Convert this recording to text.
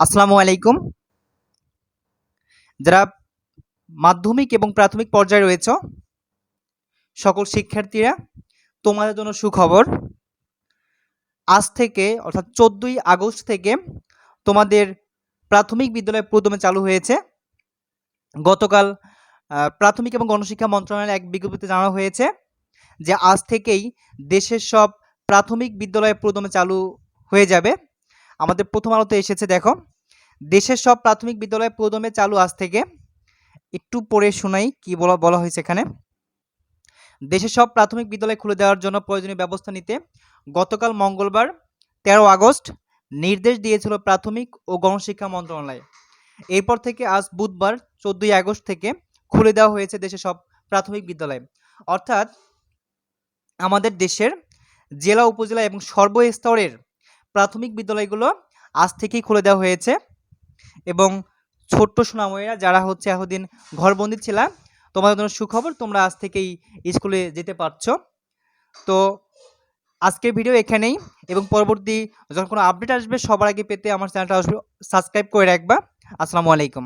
আসসালামু আলাইকুম। যারা মাধ্যমিক এবং প্রাথমিক পর্যায়ে রয়েছ, সকল শিক্ষার্থীরা, তোমাদের জন্য সুখবর। আজ থেকে, অর্থাৎ চোদ্দই আগস্ট থেকে তোমাদের প্রাথমিক বিদ্যালয় প্রথমে চালু হয়েছে। গতকাল প্রাথমিক এবং গণশিক্ষা মন্ত্রণালয়ের এক বিজ্ঞপ্তিতে জানানো হয়েছে যে আজ থেকেই দেশের সব প্রাথমিক বিদ্যালয় প্রথমে চালু হয়ে যাবে। আমাদের প্রথম আলোতে এসেছে, দেখো। দেশের সব প্রাথমিক বিদ্যালয় প্রথমে চালু আজ থেকে। একটু পড়ে শোনাই কি বলা বলা হয়েছে এখানে। দেশের সব প্রাথমিক বিদ্যালয় খুলে দেওয়ার জন্য প্রয়োজনীয় ব্যবস্থা নিতে গতকাল মঙ্গলবার, তেরো আগস্ট, নির্দেশ দিয়েছিল প্রাথমিক ও গণশিক্ষা মন্ত্রণালয়। এরপর থেকে আজ বুধবার, চোদ্দই আগস্ট থেকে খুলে দেওয়া হয়েছে দেশের সব প্রাথমিক বিদ্যালয়। অর্থাৎ আমাদের দেশের জেলা, উপজেলা এবং সর্বস্তরের প্রাথমিক বিদ্যালয়গুলো আজ থেকেই খুলে দেওয়া হয়েছে। এবং ছোট্ট সোনাময়ীরা যারা হচ্ছে এতদিন ঘরবন্দি ছিল তোমাদের জন্য সুখবর, তোমরা আজ থেকেই স্কুলে যেতে পারছ। তো আজকের ভিডিও এখানেই, এবং পরবর্তী যখন কোনো আপডেট আসবে, সবার আগে পেতে আমার চ্যানেলটা সাবস্ক্রাইব করে রাখবা। আসসালামু আলাইকুম।